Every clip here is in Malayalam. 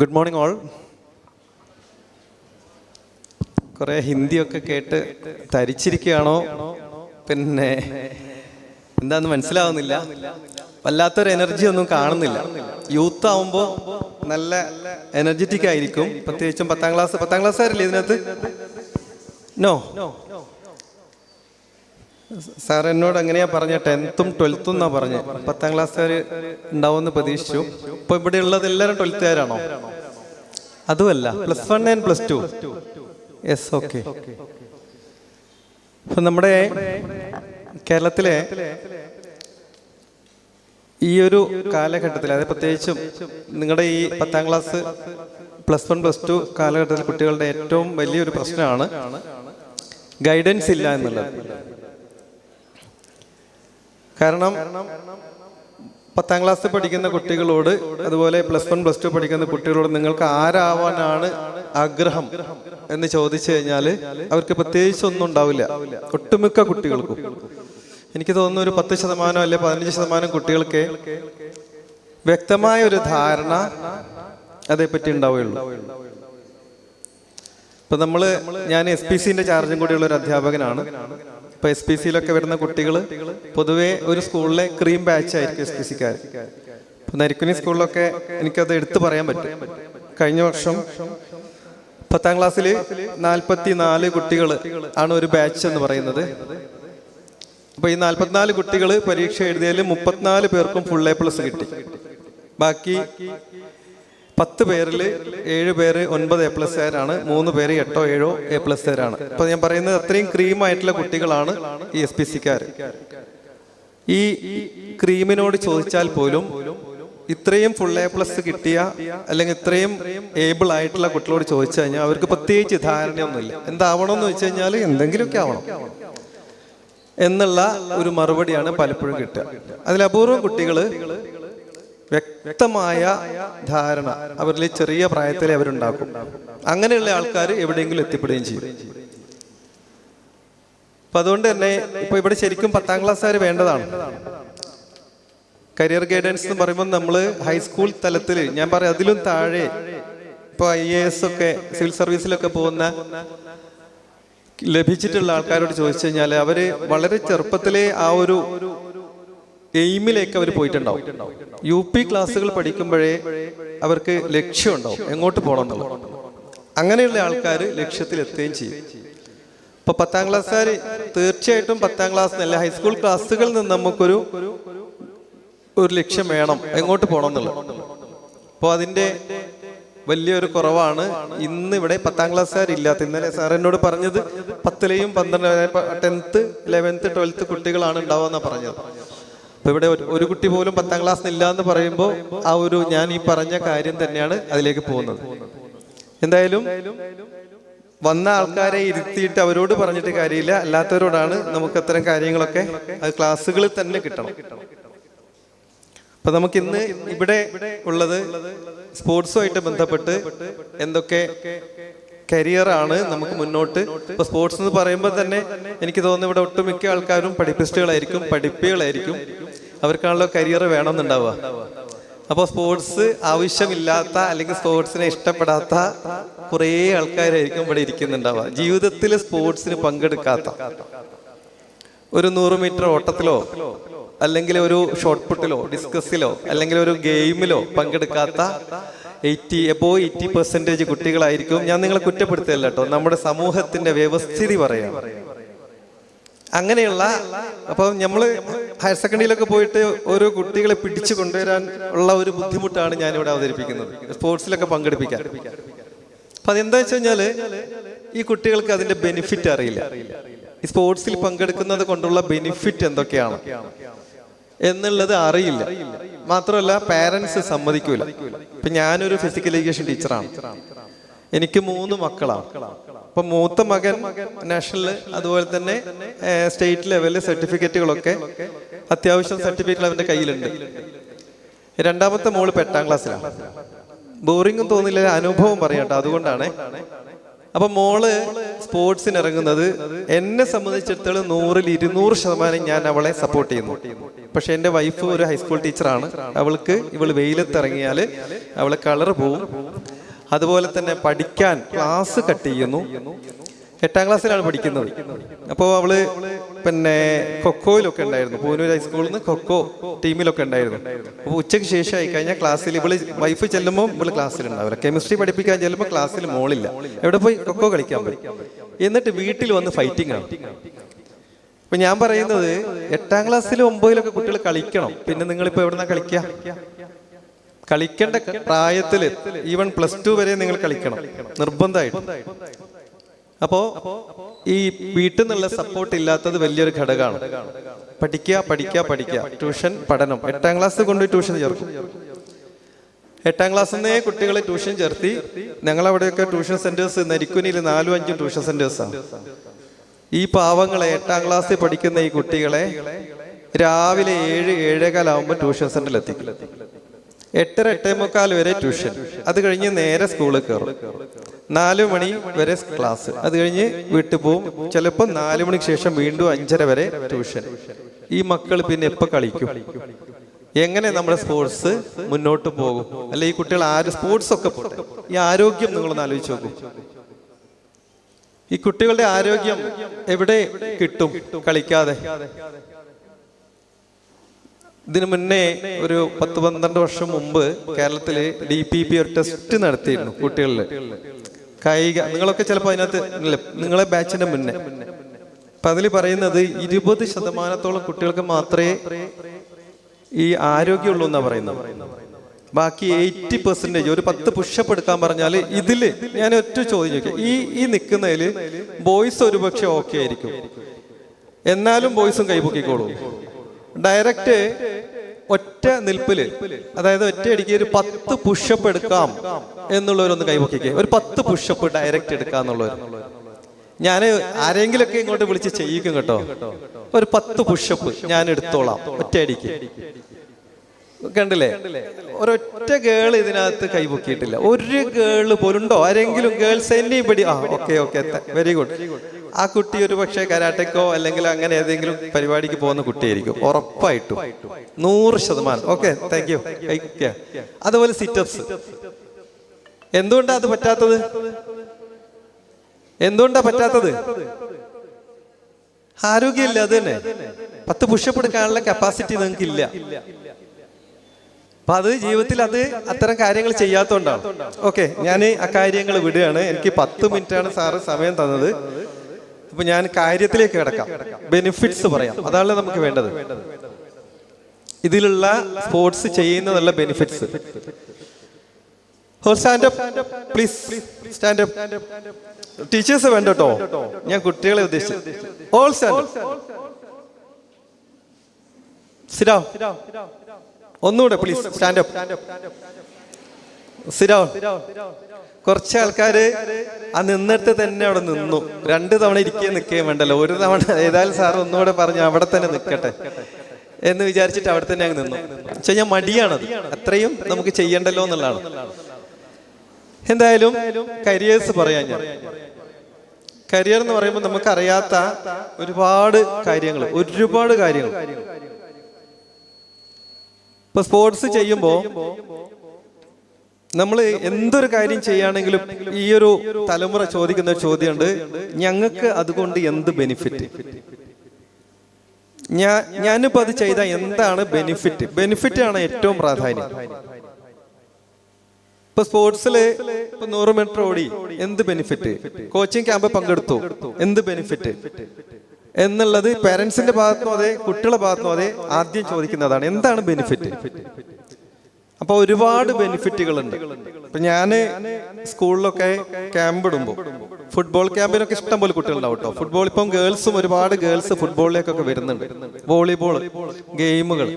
ഗുഡ് മോർണിംഗ് ഓൾ കുറെ ഹിന്ദിയൊക്കെ കേട്ട് തരിച്ചിരിക്കുകയാണോ? പിന്നെ എന്താന്ന് മനസ്സിലാവുന്നില്ല. വല്ലാത്തൊരു എനർജി ഒന്നും കാണുന്നില്ല. യൂത്ത് ആവുമ്പോൾ നല്ല എനർജറ്റിക് ആയിരിക്കും. പ്രത്യേകിച്ചും പത്താം ക്ലാസ് പത്താം ക്ലാസ് ആരല്ലേ ഇതിനകത്ത്? നോ സാർ എന്നോട് എങ്ങനെയാ പറഞ്ഞ ടെൻത്തും ട്വൽത്തും എന്നാ പറഞ്ഞ. പത്താം ക്ലാസ്സുകാർ ഉണ്ടാവുമെന്ന് പ്രതീക്ഷിച്ചു. ഇപ്പൊ ഇവിടെ ഉള്ളത് എല്ലാവരും ട്വൽത്തുകാരാണോ? അതുമല്ല plus one and plus two S okay ഇപ്പൊ നമ്മുടെ കേരളത്തിലെ ഈ ഒരു കാലഘട്ടത്തിൽ അതായത് പ്രത്യേകിച്ചും നിങ്ങളുടെ ഈ പത്താം class plus one plus two കാലഘട്ടത്തിൽ കുട്ടികളുടെ ഏറ്റവും വലിയൊരു പ്രശ്നമാണ് ഗൈഡൻസ് ഇല്ല എന്നുള്ളത്. കാരണം പത്താം ക്ലാസ് പഠിക്കുന്ന കുട്ടികളോട് അതുപോലെ പ്ലസ് വൺ പ്ലസ് ടു പഠിക്കുന്ന കുട്ടികളോട് നിങ്ങൾക്ക് ആരാവാനാണ് ആഗ്രഹം എന്ന് ചോദിച്ചു കഴിഞ്ഞാൽ അവർക്ക് പ്രത്യേകിച്ച് ഒന്നും ഉണ്ടാവില്ല. ഒട്ടുമിക്ക കുട്ടികൾക്കും. എനിക്ക് തോന്നുന്നു ഒരു പത്ത് ശതമാനം അല്ലെ പതിനഞ്ച് ശതമാനം കുട്ടികൾക്ക് വ്യക്തമായ ഒരു ധാരണ അതേപ്പറ്റി ഉണ്ടാവുകയുള്ളൂ. ഇപ്പൊ നമ്മൾ ഞാൻ എസ് പി സിന്റെ ചാർജും കൂടിയുള്ള ഒരു അധ്യാപകനാണ്. ഇപ്പൊ എസ് പി സിയിലൊക്കെ വരുന്ന കുട്ടികൾ പൊതുവെ ഒരു സ്കൂളിലെ ക്രീം ബാച്ച് ആയിരിക്കും എസ് പി സിക്കാർ ഇപ്പൊ നരിക്കുനി സ്കൂളിലൊക്കെ എനിക്കത് എടുത്തു പറയാൻ പറ്റും. കഴിഞ്ഞ വർഷം പത്താം ക്ലാസ്സിൽ നാൽപ്പത്തി നാല് കുട്ടികൾ ആണ് ഒരു ബാച്ച് എന്ന് പറയുന്നത്. അപ്പൊ ഈ നാൽപ്പത്തിനാല് കുട്ടികൾ പരീക്ഷ എഴുതിയതിൽ മുപ്പത്തിനാല് പേർക്കും ഫുൾ എ പ്ലസ് കിട്ടി. ബാക്കി പത്ത് പേരിൽ ഏഴ് പേര് ഒൻപത് എ പ്ലസ്കാരാണ് മൂന്ന് പേര് എട്ടോ ഏഴോ എ പ്ലസ്കാരാണ് അപ്പൊ ഞാൻ പറയുന്നത് അത്രയും ക്രീമായിട്ടുള്ള കുട്ടികളാണ് ഈ എസ് പി സിക്കാർ ഈ ക്രീമിനോട് ചോദിച്ചാൽ പോലും ഇത്രയും ഫുൾ എ പ്ലസ് കിട്ടിയ അല്ലെങ്കിൽ ഇത്രയും ഏബിൾ ആയിട്ടുള്ള കുട്ടികളോട് ചോദിച്ചു കഴിഞ്ഞാൽ അവർക്ക് പ്രത്യേകിച്ച് ധാരണയൊന്നുമില്ല. എന്താവണം എന്ന് വെച്ച് കഴിഞ്ഞാൽ എന്തെങ്കിലുമൊക്കെ ആവണം. എന്നുള്ള ഒരു മറുപടിയാണ് പലപ്പോഴും കിട്ടുക. അതിൽ അപൂർവം കുട്ടികൾ വ്യക്തമായ ധാരണ. അവരിൽ ചെറിയ പ്രായത്തിൽ അവരുണ്ടാക്കും. അങ്ങനെയുള്ള ആൾക്കാർ എവിടെയെങ്കിലും എത്തിപ്പെടുകയും ചെയ്യും. അപ്പൊ അതുകൊണ്ട് തന്നെ ഇപ്പൊ ഇവിടെ ശരിക്കും പത്താം ക്ലാസ്സുകാർ വേണ്ടതാണ്. കരിയർ ഗൈഡൻസ് എന്ന് പറയുമ്പോൾ നമ്മൾ ഹൈസ്കൂൾ തലത്തിൽ ഞാൻ പറയാം അതിലും താഴെ ഇപ്പൊ ഐ എ എസ് ഒക്കെ സിവിൽ സർവീസിലൊക്കെ പോകുന്ന ലഭിച്ചിട്ടുള്ള ആൾക്കാരോട് ചോദിച്ചു കഴിഞ്ഞാൽ അവർ വളരെ ചെറുപ്പത്തിലെ ആ ഒരു എയിമിലേക്ക് അവർ പോയിട്ടുണ്ടാവും. യു പി ക്ലാസ്സുകൾ പഠിക്കുമ്പോഴേ അവർക്ക് ലക്ഷ്യമുണ്ടാവും എങ്ങോട്ട് പോകണം എന്നുള്ളത്. അങ്ങനെയുള്ള ആൾക്കാർ ലക്ഷ്യത്തിൽ എത്തുകയും ചെയ്യും. ഇപ്പൊ പത്താം ക്ലാസ്സുകാർ തീർച്ചയായിട്ടും പത്താം ക്ലാസ് അല്ല ഹൈസ്കൂൾ ക്ലാസ്സുകളിൽ നിന്ന് നമുക്കൊരു ഒരു ലക്ഷ്യം വേണം എങ്ങോട്ട് പോകണം എന്നുള്ളത്. അപ്പോൾ അതിന്റെ വലിയൊരു കുറവാണ് ഇന്ന് ഇവിടെ പത്താം ക്ലാസ്സുകാരില്ലാത്ത ഇന്നലെ സാർ എന്നോട് പറഞ്ഞത് പത്തിലെയും പന്ത്രണ്ട് ടെൻത്ത് ഇലവൻത്ത് ട്വൽത്ത് കുട്ടികളാണ് ഉണ്ടാവുക പറഞ്ഞത്. അപ്പൊ ഇവിടെ ഒരു- ഒരു കുട്ടി പോലും പത്താം ക്ലാസ് ഇല്ല എന്ന് പറയുമ്പോൾ ആ ഒരു ഞാൻ ഈ പറഞ്ഞ കാര്യം തന്നെയാണ് അതിലേക്ക് പോകുന്നത്. എന്തായാലും വന്ന ആൾക്കാരെ ഇരുത്തിയിട്ട് അവരോട് പറഞ്ഞിട്ട് കാര്യമില്ല. അല്ലാത്തവരോടാണ് നമുക്ക് അത്തരം കാര്യങ്ങളൊക്കെ അത് ക്ലാസ്സുകളിൽ തന്നെ കിട്ടണം. അപ്പൊ നമുക്ക് ഇന്ന് ഇവിടെ ഉള്ളത് സ്പോർട്സുമായിട്ട് ബന്ധപ്പെട്ട് എന്തൊക്കെ കരിയറാണ് നമുക്ക് മുന്നോട്ട്. ഇപ്പൊ സ്പോർട്സ് എന്ന് പറയുമ്പോൾ തന്നെ എനിക്ക് തോന്നുന്നു ഇവിടെ ഒട്ടുമിക്ക ആൾക്കാരും പഠിപ്പിസ്റ്റുകളായിരിക്കും പഠിപ്പികളായിരിക്കും. അവർക്കാണല്ലോ കരിയർ വേണമെന്നുണ്ടാവുക. അപ്പോൾ സ്പോർട്സ് ആവശ്യമില്ലാത്ത അല്ലെങ്കിൽ സ്പോർട്സിനെ ഇഷ്ടപ്പെടാത്ത കുറേ ആൾക്കാരായിരിക്കും ഇവിടെ ഇരിക്കുന്നുണ്ടാവുക. ജീവിതത്തിൽ സ്പോർട്സിന് പങ്കെടുക്കാത്ത ഒരു നൂറ് മീറ്റർ ഓട്ടത്തിലോ അല്ലെങ്കിൽ ഒരു ഷോർട്ട് പുട്ടിലോ ഡിസ്കസിലോ അല്ലെങ്കിൽ ഒരു ഗെയിമിലോ പങ്കെടുക്കാത്ത എയ്റ്റി എബോ എയ്റ്റി പെർസെന്റേജ് കുട്ടികളായിരിക്കും. ഞാൻ നിങ്ങളെ കുറ്റപ്പെടുത്തല്ല കേട്ടോ. നമ്മുടെ സമൂഹത്തിന്റെ വ്യവസ്ഥിതി പറയാം. അങ്ങനെയുള്ള അപ്പൊ നമ്മൾ ഹയർ സെക്കൻഡറിയിലൊക്കെ പോയിട്ട് ഓരോ കുട്ടികളെ പിടിച്ചു കൊണ്ടുവരാൻ ഉള്ള ഒരു ബുദ്ധിമുട്ടാണ് ഞാനിവിടെ അവതരിപ്പിക്കുന്നത്. സ്പോർട്സിലൊക്കെ പങ്കെടുപ്പിക്കാൻ. അപ്പൊ അതെന്താ വെച്ച് കഴിഞ്ഞാൽ ഈ കുട്ടികൾക്ക് അതിന്റെ ബെനിഫിറ്റ് അറിയില്ല. ഈ സ്പോർട്സിൽ പങ്കെടുക്കുന്നത് കൊണ്ടുള്ള ബെനിഫിറ്റ് എന്തൊക്കെയാണ്? എന്നുള്ളത് അറിയില്ല. മാത്രമല്ല പേരൻസ് സമ്മതിക്കൂല. ഇപ്പൊ ഞാനൊരു ഫിസിക്കൽ എഡ്യൂക്കേഷൻ ടീച്ചറാണ് എനിക്ക് മൂന്ന് മക്കളാണ്. അപ്പൊ മൂത്ത മകൻ നാഷണൽ അതുപോലെ തന്നെ സ്റ്റേറ്റ് ലെവലിൽ സർട്ടിഫിക്കറ്റുകളൊക്കെ അത്യാവശ്യം സർട്ടിഫിക്കറ്റുകൾ അവന്റെ കയ്യിലുണ്ട്. രണ്ടാമത്തെ മോൾ എട്ടാം ക്ലാസ്സിലാണ് ബോറിംഗും തോന്നില്ല അനുഭവം പറയാട്ടോ അതുകൊണ്ടാണ് അപ്പൊ മോൾ സ്പോർട്സിന് ഇറങ്ങുന്നത് എന്നെ സംബന്ധിച്ചിടത്തോളം നൂറിൽ ഇരുന്നൂറ് ശതമാനം ഞാൻ അവളെ സപ്പോർട്ട് ചെയ്യുന്നു. പക്ഷെ എന്റെ വൈഫ് ഒരു ഹൈസ്കൂൾ ടീച്ചറാണ് അവൾക്ക് ഇവൾ വെയിലത്ത് ഇറങ്ങിയാൽ അവളെ കളർ പോവും. അതുപോലെ തന്നെ പഠിക്കാൻ ക്ലാസ് കട്ട് ചെയ്യുന്നു. എട്ടാം ക്ലാസ്സിലാണ് പഠിക്കുന്നത്. അപ്പോൾ അവൾ പിന്നെ കൊക്കോയിലൊക്കെ ഉണ്ടായിരുന്നു. പൂനൂർ ഹൈസ്കൂളിൽ നിന്ന് കൊക്കോ ടീമിലൊക്കെ ഉണ്ടായിരുന്നു. അപ്പോൾ ഉച്ചയ്ക്ക് ശേഷം ആയി കഴിഞ്ഞാൽ ക്ലാസ്സിൽ ഇവൾ വൈഫ് ചെല്ലുമ്പോൾ ഇവൾ ക്ലാസ്സിൽ ഉണ്ടാവില്ല. കെമിസ്ട്രി പഠിപ്പിക്കാൻ ചെല്ലുമ്പോൾ ക്ലാസ്സിൽ മോളില്ല. എവിടെ പോയി? കൊക്കോ കളിക്കാൻ പോയി. എന്നിട്ട് വീട്ടിൽ വന്ന് ഫൈറ്റിംഗ് ആണ്. അപ്പൊ ഞാൻ പറയുന്നത് എട്ടാം ക്ലാസ്സിൽ ഒമ്പതിലൊക്കെ കുട്ടികൾ കളിക്കണം. പിന്നെ നിങ്ങളിപ്പോ എവിടെന്നാ കളിക്കുക കളിക്കേണ്ട പ്രായത്തിൽ ഈവൻ പ്ലസ് ടു വരെ നിങ്ങൾ കളിക്കണം. നിർബന്ധമായിട്ടും. അപ്പോ ഈ വീട്ടിൽ നിന്നുള്ള സപ്പോർട്ട് ഇല്ലാത്തത് വലിയൊരു ഘടകമാണ്. പഠിക്കുക പഠിക്കുക പഠിക്കുക. ട്യൂഷൻ പഠനം. എട്ടാം ക്ലാസ് കൊണ്ട് ട്യൂഷൻ ചേർക്കും. എട്ടാം ക്ലാസ് നിന്നേ കുട്ടികളെ ട്യൂഷൻ ചേർത്തി ഞങ്ങളവിടെയൊക്കെ ട്യൂഷൻ സെന്റേഴ്സ് നരിക്കുനിയിൽ നാലും അഞ്ചും ട്യൂഷൻ സെന്റേഴ്സാണ് ഈ പാവങ്ങളെ എട്ടാം ക്ലാസ്സിൽ പഠിക്കുന്ന ഈ കുട്ടികളെ രാവിലെ ഏഴ് ഏഴേകാലാവുമ്പോൾ ട്യൂഷൻ സെന്ററിൽ എത്തിക്കും. എട്ടര എട്ടേ മുക്കാൽ വരെ ട്യൂഷൻ. അത് കഴിഞ്ഞ് നേരെ സ്കൂളിൽ കയറും. നാലു മണി വരെ ക്ലാസ്. അത് കഴിഞ്ഞ് വീട്ടിൽ പോവും. ചിലപ്പോൾ നാലു മണിക്ക് ശേഷം വീണ്ടും അഞ്ചര വരെ ട്യൂഷൻ. ഈ മക്കൾ പിന്നെ എപ്പോൾ കളിക്കും? എങ്ങനെ നമ്മുടെ സ്പോർട്സ് മുന്നോട്ട് പോകും? അല്ലെ ഈ കുട്ടികൾ ആര് സ്പോർട്സ് ഒക്കെ പോട്ടെ? ഈ ആരോഗ്യം നിങ്ങളൊന്ന് ആലോചിച്ച് നോക്കും. ഈ കുട്ടികളുടെ ആരോഗ്യം എവിടെ കിട്ടും? കളിക്കാതെ. ഇതിനു മുന്നേ ഒരു പത്ത് പന്ത്രണ്ട് വർഷം മുമ്പ് കേരളത്തിൽ ഡി പി പി ഒരു ടെസ്റ്റ് നടത്തിയിരുന്നു കുട്ടികളിൽ കായിക നിങ്ങളൊക്കെ ചിലപ്പോൾ അതിനകത്ത് നിങ്ങളെ ബാച്ചിന്റെ മുന്നേ. അപ്പൊ അതിൽ പറയുന്നത് ഇരുപത് ശതമാനത്തോളം കുട്ടികൾക്ക് മാത്രമേ ഈ ആരോഗ്യമുള്ളൂ എന്നാ പറയുന്നത്. ബാക്കി എയ്റ്റി പെർസെന്റേജ് ഒരു പത്ത് പുഷപ്പ് എടുക്കാൻ പറഞ്ഞാൽ ഇതിൽ ഞാൻ ഒറ്റ ചോദ്യം ചോദിക്കാം. ഈ ഈ നിൽക്കുന്നതിൽ ബോയ്സ് ഒരുപക്ഷെ ഓക്കെ ആയിരിക്കും. എന്നാലും ബോയ്സും കൈപൊക്കിക്കോളും. ഡയറക്റ്റ് ഒറ്റ നിൽപ്പിൽ അതായത് ഒറ്റ അടിക്ക് ഒരു പത്ത് പുഷപ്പ് എടുക്കാം എന്നുള്ളവരൊന്ന് കൈപൊക്കിക്കേ. ഒരു പത്ത് പുഷപ്പ് ഡയറക്റ്റ് എടുക്കാം എന്നുള്ളവർ ഞാൻ ആരെങ്കിലൊക്കെ ഇങ്ങോട്ട് വിളിച്ച് ചെയ്യിക്കും കേട്ടോ. ഒരു പത്ത് പുഷപ്പ് ഞാൻ എടുത്തോളാം ഒറ്റ അടിക്ക് കണ്ടില്ലേ? ഒരൊറ്റ ഗേൾ ഇതിനകത്ത് കൈപൊക്കിയിട്ടില്ല. ഒരു ഗേൾ പോലുണ്ടോ? ആരെങ്കിലും ഗേൾസ് എന്നെ ഇപ്പടി ആ ഓക്കെ ഓക്കെ വെരി ഗുഡ് ആ കുട്ടി ഒരു പക്ഷേ കരാട്ടക്കോ അല്ലെങ്കിൽ അങ്ങനെ ഏതെങ്കിലും പരിപാടിക്ക് പോകുന്ന കുട്ടിയായിരിക്കും. ഉറപ്പായിട്ടും. നൂറ് ശതമാനം. ഓക്കെ താങ്ക് യു അതുപോലെ സിറ്റപ്സ് എന്തുകൊണ്ടാ അത് പറ്റാത്തത്? എന്തുകൊണ്ടാ പറ്റാത്തത്? ആരോഗ്യമില്ല അത് തന്നെ. പത്ത് പുഷപ്പ് എടുക്കാനുള്ള കപ്പാസിറ്റി നിങ്ങൾക്ക് ഇല്ല അപ്പൊ അത് ജീവിതത്തിൽ അത് അത്തരം കാര്യങ്ങൾ ചെയ്യാത്തോണ്ടാണ് ഓക്കെ ഞാൻ ആ കാര്യങ്ങൾ വിടുകയാണ്. എനിക്ക് പത്ത് മിനിറ്റ് ആണ് സാറ് സമയം തന്നത്. അപ്പൊ ഞാൻ കാര്യത്തിലേക്ക് കിടക്കാം. ബെനിഫിറ്റ്സ് പറയാം. അതാണ് നമുക്ക് വേണ്ടത്. ഇതിലുള്ള sports ചെയ്യുന്നതുള്ള benefits please stand up teachers വേണ്ട കേട്ടോ. ഞാൻ കുട്ടികളെ ഉദ്ദേശിച്ചു ഓൾ സ്റ്റാൻഡ് സിഡാ ഒന്നുകൂടെ പ്ലീസ് സ്റ്റാൻഡ് അപ്പ് കുറച്ച് ആൾക്കാര് ആ നിന്നിട്ട് തന്നെ അവിടെ നിന്നു. രണ്ട് തവണ ഇരിക്കുകയും നിൽക്കുകയും വേണ്ടല്ലോ. ഒരു തവണ ഏതായാലും സാർ ഒന്നുകൂടെ പറഞ്ഞു അവിടെ തന്നെ നിൽക്കട്ടെ എന്ന് വിചാരിച്ചിട്ട് അവിടെ തന്നെ അങ്ങ് നിന്നു. പക്ഷെ ഞാൻ മടിയാണത്. അത്രയും നമുക്ക് ചെയ്യണ്ടല്ലോ എന്നുള്ളതാണ്. എന്തായാലും കരിയേഴ്സ് പറയാൻ ഞാൻ. കരിയർ എന്ന് പറയുമ്പോൾ നമുക്കറിയാത്ത ഒരുപാട് കാര്യങ്ങൾ ഒരുപാട് കാര്യങ്ങൾ. ഇപ്പൊ സ്പോർട്സ് ചെയ്യുമ്പോൾ നമ്മൾ എന്തൊരു കാര്യം ചെയ്യുകയാണെങ്കിലും ഈ ഒരു തലമുറ ചോദിക്കുന്ന ചോദ്യമുണ്ട്. ഞങ്ങൾക്ക് അതുകൊണ്ട് എന്ത് ബെനിഫിറ്റ് ഞാൻ ഞാനിപ്പോ അത് ചെയ്ത എന്താണ് ബെനിഫിറ്റ് ബെനിഫിറ്റ് ആണ് ഏറ്റവും പ്രാധാന്യം. ഇപ്പൊ സ്പോർട്സിൽ ഇപ്പൊ നൂറ് മീറ്റർ ഓടി എന്ത് ബെനിഫിറ്റ് കോച്ചിങ് ക്യാമ്പ് പങ്കെടുത്തു. എന്ത് ബെനിഫിറ്റ് എന്നുള്ളത് പേരൻസിന്റെ ഭാഗത്തും അതെ കുട്ടികളുടെ ഭാഗത്തും അതെ ആദ്യം ചോദിക്കുന്നതാണ്. എന്താണ് ബെനിഫിറ്റ് അപ്പൊ ഒരുപാട് ബെനിഫിറ്റുകൾ ഉണ്ട് ഇപ്പൊ ഞാൻ സ്കൂളിലൊക്കെ ക്യാമ്പ് ഇടുമ്പോൾ ഫുട്ബോൾ ക്യാമ്പിനൊക്കെ ഇഷ്ടം പോലെ കുട്ടികളുണ്ടാവും കേട്ടോ ഫുട്ബോൾ ഇപ്പം ഗേൾസും ഒരുപാട് ഗേൾസ് ഫുട്ബോളിലേക്കൊക്കെ വരുന്നുണ്ട്. വോളിബോൾ ഗെയിമുകൾ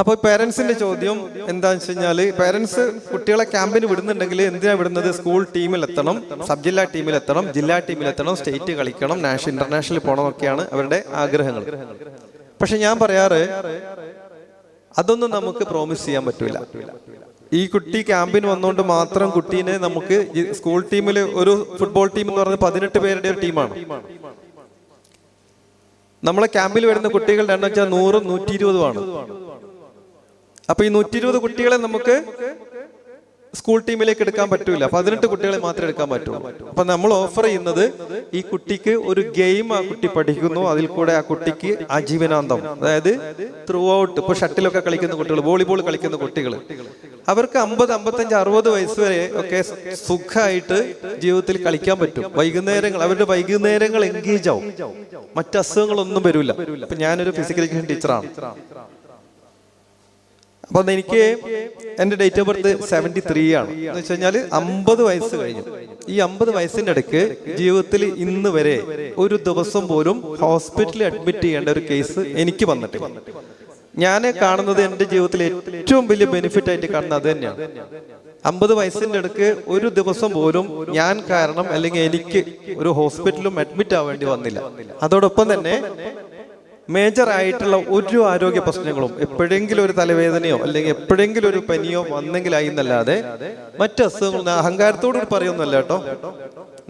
അപ്പൊ പേരൻസിന്റെ ചോദ്യം എന്താന്ന് വെച്ച് കഴിഞ്ഞാൽ പേരൻസ് കുട്ടികളെ ക്യാമ്പിന് വിടുന്നുണ്ടെങ്കിൽ എന്തിനാ വിടുന്നത്? സ്കൂൾ ടീമിൽ എത്തണം സബ് ജില്ലാ ടീമിൽ എത്തണം ജില്ലാ ടീമിൽ എത്തണം സ്റ്റേറ്റ് കളിക്കണം നാഷണൽ ഇന്റർനാഷണലിൽ പോകണം ഒക്കെയാണ് അവരുടെ ആഗ്രഹങ്ങൾ. പക്ഷെ ഞാൻ പറയാറ് അതൊന്നും നമുക്ക് പ്രോമിസ് ചെയ്യാൻ പറ്റൂല. ഈ കുട്ടി ക്യാമ്പിന് വന്നുകൊണ്ട് മാത്രം കുട്ടീനെ നമുക്ക് സ്കൂൾ ടീമിൽ ഒരു ഫുട്ബോൾ ടീം എന്ന് പറഞ്ഞ പതിനെട്ട് പേരുടെ ഒരു ടീമാണ് നമ്മളെ ക്യാമ്പിൽ വരുന്ന കുട്ടികളുടെ എണ്ണം വെച്ചാൽ നൂറും നൂറ്റി ഇരുപതുമാണ് അപ്പൊ ഈ നൂറ്റി ഇരുപത് കുട്ടികളെ നമുക്ക് സ്കൂൾ ടീമിലേക്ക് എടുക്കാൻ പറ്റൂല. പതിനെട്ട് കുട്ടികളെ മാത്രമേ എടുക്കാൻ പറ്റുള്ളൂ. അപ്പൊ നമ്മൾ ഓഫർ ചെയ്യുന്നത് ഈ കുട്ടിക്ക് ഒരു ഗെയിം ആ കുട്ടി പഠിക്കുന്നു. അതിൽ കൂടെ ആ കുട്ടിക്ക് ആജീവനാന്തം. അതായത് ത്രൂ ഔട്ട് ഇപ്പൊ ഷട്ടിലൊക്കെ കളിക്കുന്ന കുട്ടികൾ വോളിബോൾ കളിക്കുന്ന കുട്ടികൾ. അവർക്ക് അമ്പത് അമ്പത്തഞ്ച് അറുപത് വയസ്സ് വരെ ഒക്കെ സുഖമായിട്ട് ജീവിതത്തിൽ കളിക്കാൻ പറ്റും. വൈകുന്നേരങ്ങൾ അവരുടെ വൈകുന്നേരങ്ങൾ എൻഗേജ് ആവും. മറ്റ് അസുഖങ്ങളൊന്നും വരില്ല ഇപ്പൊ ഞാനൊരു ഫിസിക്കൽ എഡ്യൂക്കേഷൻ ടീച്ചറാണ് അപ്പൊ എനിക്ക് എന്റെ date of birth seventy three ആണ്. എന്ന് വെച്ച് കഴിഞ്ഞാൽ അമ്പത് വയസ്സ് കഴിഞ്ഞു. ഈ അമ്പത് വയസ്സിന്റെ ഇടയ്ക്ക് ജീവിതത്തിൽ ഇന്ന് വരെ ഒരു ദിവസം പോലും ഹോസ്പിറ്റലിൽ അഡ്മിറ്റ് ചെയ്യേണ്ട ഒരു കേസ് എനിക്ക് വന്നിട്ടില്ല. ഞാൻ കാണുന്നത് എന്റെ ജീവിതത്തിൽ ഏറ്റവും വലിയ ബെനിഫിറ്റ് ആയിട്ട് കാണുന്നത് അത് തന്നെയാണ്. അമ്പത് വയസ്സിന്റെ ഇടയ്ക്ക് ഒരു ദിവസം പോലും ഞാൻ കാരണം അല്ലെങ്കിൽ എനിക്ക് ഒരു ഹോസ്പിറ്റലും അഡ്മിറ്റ് ആവേണ്ടി വന്നില്ല. അതോടൊപ്പം തന്നെ മേജർ ആയിട്ടുള്ള ഒരു ആരോഗ്യ പ്രശ്നങ്ങളും എപ്പോഴെങ്കിലും ഒരു തലവേദനയോ അല്ലെങ്കിൽ എപ്പോഴെങ്കിലും ഒരു പനിയോ വന്നെങ്കിലായി എന്നല്ലാതെ മറ്റ് അസുഖങ്ങൾ ഞാൻ അഹങ്കാരത്തോട് പറയുന്നല്ല കേട്ടോ.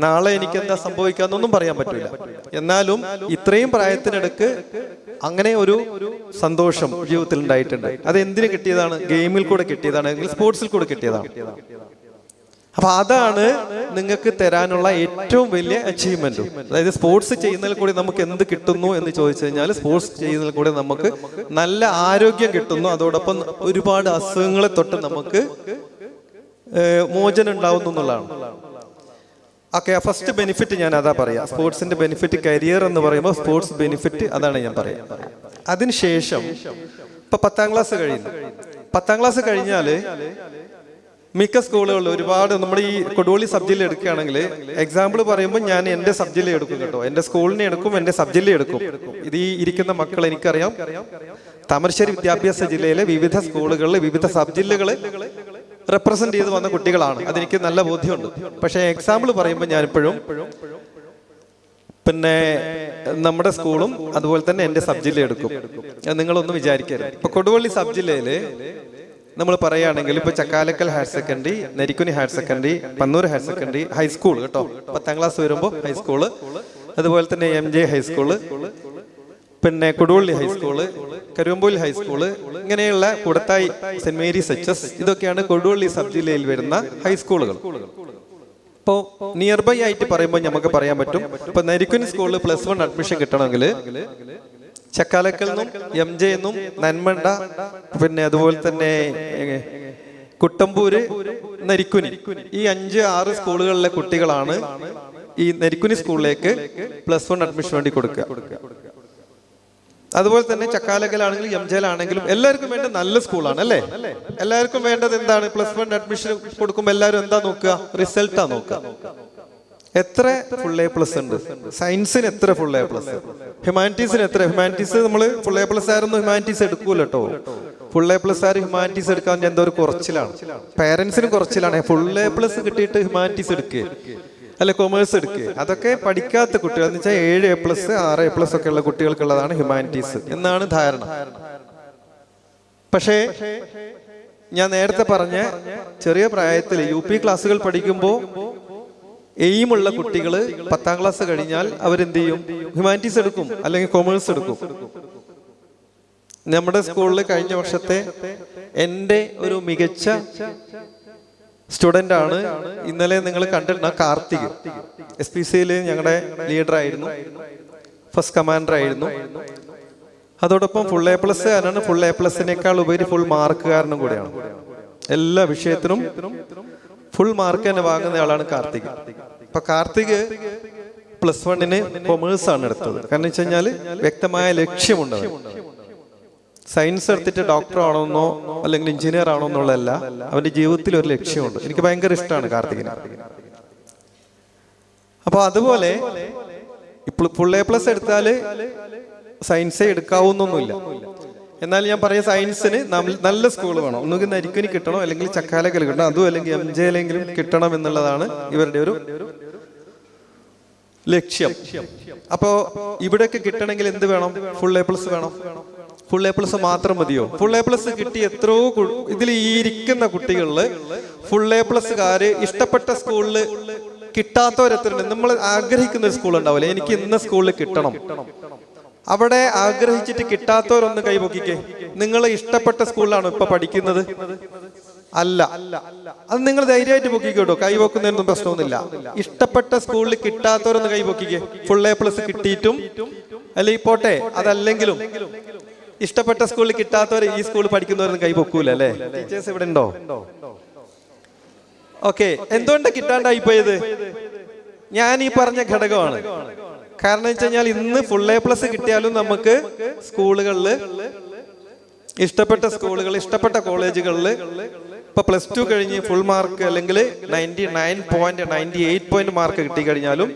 നാളെ എനിക്ക് എന്താ സംഭവിക്കാന്നൊന്നും പറയാൻ പറ്റില്ല എന്നാലും ഇത്രയും പ്രായത്തിനിടക്ക് അങ്ങനെ ഒരു സന്തോഷം ജീവിതത്തിൽ ഉണ്ടായിട്ടുണ്ട്. അത് എന്തിനു കിട്ടിയതാണ്? ഗെയിമിൽ കൂടെ കിട്ടിയതാണ്. അല്ലെങ്കിൽ സ്പോർട്സിൽ കൂടെ കിട്ടിയതാണ്. അപ്പൊ അതാണ് നിങ്ങൾക്ക് തരാനുള്ള ഏറ്റവും വലിയ അച്ചീവ്മെന്റ് അതായത് സ്പോർട്സ് ചെയ്യുന്നതിൽ കൂടി നമുക്ക് എന്ത് കിട്ടുന്നു എന്ന് ചോദിച്ചു കഴിഞ്ഞാൽ സ്പോർട്സ് ചെയ്യുന്നതിൽ കൂടി നമുക്ക് നല്ല ആരോഗ്യം കിട്ടുന്നു. അതോടൊപ്പം ഒരുപാട് അസുഖങ്ങളെ തൊട്ട് നമുക്ക് മോചനം ഉണ്ടാവുന്നു എന്നുള്ളതാണ്. ഓക്കെ ഫസ്റ്റ് ബെനിഫിറ്റ് ഞാൻ അതാ പറയാ. സ്പോർട്സിന്റെ ബെനിഫിറ്റ് കരിയർ എന്ന് പറയുമ്പോൾ സ്പോർട്സ് ബെനിഫിറ്റ് അതാണ് ഞാൻ പറയാ. അതിനുശേഷം ഇപ്പൊ പത്താം ക്ലാസ് കഴിയുന്നു. പത്താം ക്ലാസ് കഴിഞ്ഞാൽ മിക്ക സ്കൂളുകളിൽ ഒരുപാട് നമ്മുടെ ഈ കൊടുവള്ളി സബ് ജില്ല എടുക്കുകയാണെങ്കിൽ എക്സാമ്പിൾ പറയുമ്പോൾ ഞാൻ എന്റെ സബ് ജില്ല എടുക്കും കേട്ടോ. എന്റെ സ്കൂളിനെ എടുക്കും എന്റെ സബ് ജില്ല എടുക്കും. ഇത് ഈ ഇരിക്കുന്ന മക്കൾ എനിക്കറിയാം. താമരശ്ശേരി വിദ്യാഭ്യാസ ജില്ലയിലെ വിവിധ സ്കൂളുകളിൽ വിവിധ സബ് ജില്ലകൾ റെപ്രസെന്റ് ചെയ്ത് വന്ന കുട്ടികളാണ്. അതെനിക്ക് നല്ല ബോധ്യമുണ്ട്. പക്ഷേ എക്സാമ്പിൾ പറയുമ്പോൾ ഞാനിപ്പോഴും പിന്നെ നമ്മുടെ സ്കൂളും അതുപോലെ തന്നെ എന്റെ സബ് ജില്ല എടുക്കും നിങ്ങളൊന്നും വിചാരിക്കരുത്. ഇപ്പൊ കൊടുവള്ളി സബ് ജില്ലയിൽ നമ്മൾ പറയുകയാണെങ്കിൽ ഇപ്പൊ Chakkalakkal higher secondary Narikkuni higher secondary Pannur higher secondary high school കേട്ടോ. പത്താം ക്ലാസ് വരുമ്പോൾ ഹൈസ്കൂൾ അതുപോലെ തന്നെ എം ജെ ഹൈസ്കൂൾ പിന്നെ കൊടുവള്ളി ഹൈസ്കൂൾ കരുവമ്പൂൽ ഹൈസ്കൂൾ ഇങ്ങനെയുള്ള കൂടത്തായി സെന്റ് മേരീസ് എച്ച് ഇതൊക്കെയാണ് കൊടുവള്ളി സബ് ജില്ലയിൽ വരുന്ന ഹൈസ്കൂളുകൾ ഇപ്പോൾ നിയർ ബൈ ആയിട്ട് പറയുമ്പോൾ നമുക്ക് പറയാൻ പറ്റും. ഇപ്പൊ നരിക്കുനി സ്കൂളിൽ പ്ലസ് വൺ അഡ്മിഷൻ കിട്ടണമെങ്കിൽ ചക്കാലക്കൽ നിന്നും എം ജെ എന്നും നന്മണ്ട പിന്നെ അതുപോലെ തന്നെ കുട്ടമ്പൂര് നരിക്കുനി. ഈ അഞ്ച് ആറ് സ്കൂളുകളിലെ കുട്ടികളാണ് ഈ നരിക്കുനി സ്കൂളിലേക്ക് പ്ലസ് വൺ അഡ്മിഷൻ വേണ്ടി കൊടുക്കുക. അതുപോലെ തന്നെ ചക്കാലക്കലാണെങ്കിലും എം ജെയിലാണെങ്കിലും എല്ലാവർക്കും വേണ്ട നല്ല സ്കൂളാണ് അല്ലേ? എല്ലാവർക്കും വേണ്ടത് എന്താണ്? പ്ലസ് വൺ അഡ്മിഷൻ കൊടുക്കുമ്പോൾ എല്ലാവരും എന്താ നോക്കുക? റിസൾട്ടാ നോക്കുക. എത്ര ഫുൾ എ പ്ലസ് ഉണ്ട്? സയൻസിന് എത്ര ഫുൾ എ പ്ലസ് ഹ്യൂമാനിറ്റീസിന് എത്ര? ഹ്യൂമാനിറ്റീസ് നമ്മൾ ഫുൾ എ പ്ലസ് ആയിരുന്നു ഹ്യൂമാനിറ്റീസ് എടുക്കൂല കേട്ടോ ഫുൾ എ പ്ലസ് ആര് ഹ്യൂമാനിറ്റീസ് എടുക്കാൻ എന്തോ ഒരു കുറച്ചിലാണ്. പേരൻസിന് കുറച്ചിലാണ്. ഫുൾ എ പ്ലസ് കിട്ടിയിട്ട് ഹ്യൂമാനിറ്റീസ് എടുക്കുക അല്ലെ കൊമേഴ്സ് എടുക്കുക അതൊക്കെ പഠിക്കാത്ത കുട്ടികൾ. എന്ന് വെച്ചാൽ ഏഴ് എ പ്ലസ് ആറ് എ പ്ലസ് ഒക്കെ ഉള്ള കുട്ടികൾക്കുള്ളതാണ് ഹ്യൂമാനിറ്റീസ് എന്നാണ് ധാരണ. പക്ഷേ ഞാൻ നേരത്തെ പറഞ്ഞ ചെറിയ പ്രായത്തിൽ യു പി ക്ലാസ്സുകൾ പഠിക്കുമ്പോൾ എയിമുള്ള കുട്ടികൾ പത്താം ക്ലാസ് കഴിഞ്ഞാൽ അവരെന്ത് ചെയ്യും ഹ്യൂമാനിറ്റീസ് എടുക്കും അല്ലെങ്കിൽ കൊമേഴ്സ് എടുക്കും. നമ്മുടെ സ്കൂളിൽ കഴിഞ്ഞ വർഷത്തെ എന്റെ ഒരു മികച്ച സ്റ്റുഡന്റ് ആണ് ഇന്നലെ നിങ്ങൾ കണ്ടിരുന്ന കാർത്തിക്. എസ് പി സിയിൽ ഞങ്ങളുടെ ലീഡർ ആയിരുന്നു. ഫസ്റ്റ് കമാൻഡർ ആയിരുന്നു. അതോടൊപ്പം ഫുൾ എ പ്ലസ് കാരനാണ് ഫുൾ എ പ്ലസിനേക്കാൾ ഉപരി ഫുൾ മാർക്കുകാരനും കൂടെയാണ്. എല്ലാ വിഷയത്തിനും ഫുൾ മാർക്ക് തന്നെ വാങ്ങുന്ന ആളാണ് കാർത്തിക്. അപ്പൊ കാർത്തിക് പ്ലസ് വണ്ണിന് കൊമേഴ്സ് ആണ് എടുത്തത്. കാരണം വെച്ച് കഴിഞ്ഞാൽ വ്യക്തമായ ലക്ഷ്യമുണ്ട് സയൻസ് എടുത്തിട്ട് ഡോക്ടർ ആണോന്നോ അല്ലെങ്കിൽ എഞ്ചിനീയർ ആണോ എന്നുള്ളതല്ല അവന്റെ ജീവിതത്തിൽ ഒരു ലക്ഷ്യമുണ്ട്. എനിക്ക് ഭയങ്കര ഇഷ്ടമാണ് കാർത്തികിനെ. അപ്പൊ അതുപോലെ ഫുൾ എ പ്ലസ് എടുത്താൽ സയൻസേ എടുക്കാവുന്നൊന്നുമില്ല. എന്നാൽ ഞാൻ പറയാം സയൻസിന് നല്ല സ്കൂൾ വേണം. ഒന്നുകിൽ നരിക്കുനി കിട്ടണം അല്ലെങ്കിൽ ചക്കാലക്കൽ കിട്ടണം. അതും അല്ലെങ്കിൽ എം ജെയിലെങ്കിലും കിട്ടണം എന്നുള്ളതാണ് ഇവരുടെ ഒരു ലക്ഷ്യം. അപ്പോ ഇവിടെയൊക്കെ കിട്ടണമെങ്കിൽ എന്ത് വേണം? ഫുൾ എ പ്ലസ് വേണം. ഫുൾ എ പ്ലസ് മാത്രം മതിയോ? ഫുൾ എ പ്ലസ് കിട്ടി എത്രയോ ഇതിൽ ഈ ഇരിക്കുന്ന കുട്ടികളിൽ ഫുൾ എ പ്ലസ്കാര് ഇഷ്ടപ്പെട്ട സ്കൂളിൽ കിട്ടാത്തവരെത്ര നമ്മൾ ആഗ്രഹിക്കുന്ന ഒരു സ്കൂൾ ഉണ്ടാവില്ലേ? എനിക്ക് ഇന്ന സ്കൂളിൽ കിട്ടണം. അവിടെ ആഗ്രഹിച്ചിട്ട് കിട്ടാത്തവരൊന്ന് കൈപൊക്കിക്കേ. നിങ്ങൾ ഇഷ്ടപ്പെട്ട സ്കൂളിലാണോ ഇപ്പൊ പഠിക്കുന്നത്. അല്ല. അത് നിങ്ങൾ ധൈര്യമായിട്ട് പൊക്കിക്കോട്ടോ കൈവെക്കുന്നതിനൊന്നും പ്രശ്നമൊന്നുമില്ല. ഇഷ്ടപ്പെട്ട സ്കൂളിൽ കിട്ടാത്തവരൊന്ന് കൈപൊക്കിക്കേ. ഫുൾ എ പ്ലസ് കിട്ടിയിട്ടും അല്ലെങ്കിൽ പോട്ടെ അതല്ലെങ്കിലും ഇഷ്ടപ്പെട്ട സ്കൂളിൽ കിട്ടാത്തവർ ഈ സ്കൂളിൽ പഠിക്കുന്നവരൊന്നും കൈ പൊക്കൂല അല്ലേ? ടീച്ചേഴ്സ് ഇവിടെ ഉണ്ടോ? ഓക്കെ എന്തുകൊണ്ടാ കിട്ടാണ്ടായി പോയത് ഞാൻ ഈ പറഞ്ഞ ഘടകമാണ്. കാരണം വെച്ച് കഴിഞ്ഞാൽ ഇന്ന് ഫുൾ എ പ്ലസ് കിട്ടിയാലും നമുക്ക് സ്കൂളുകളിൽ ഇഷ്ടപ്പെട്ട സ്കൂളുകൾ ഇഷ്ടപ്പെട്ട കോളേജുകളിൽ ഇപ്പൊ പ്ലസ് ടു കഴിഞ്ഞ് ഫുൾ മാർക്ക് അല്ലെങ്കിൽ ninety nine point ninety eight point mark കിട്ടി കഴിഞ്ഞാലും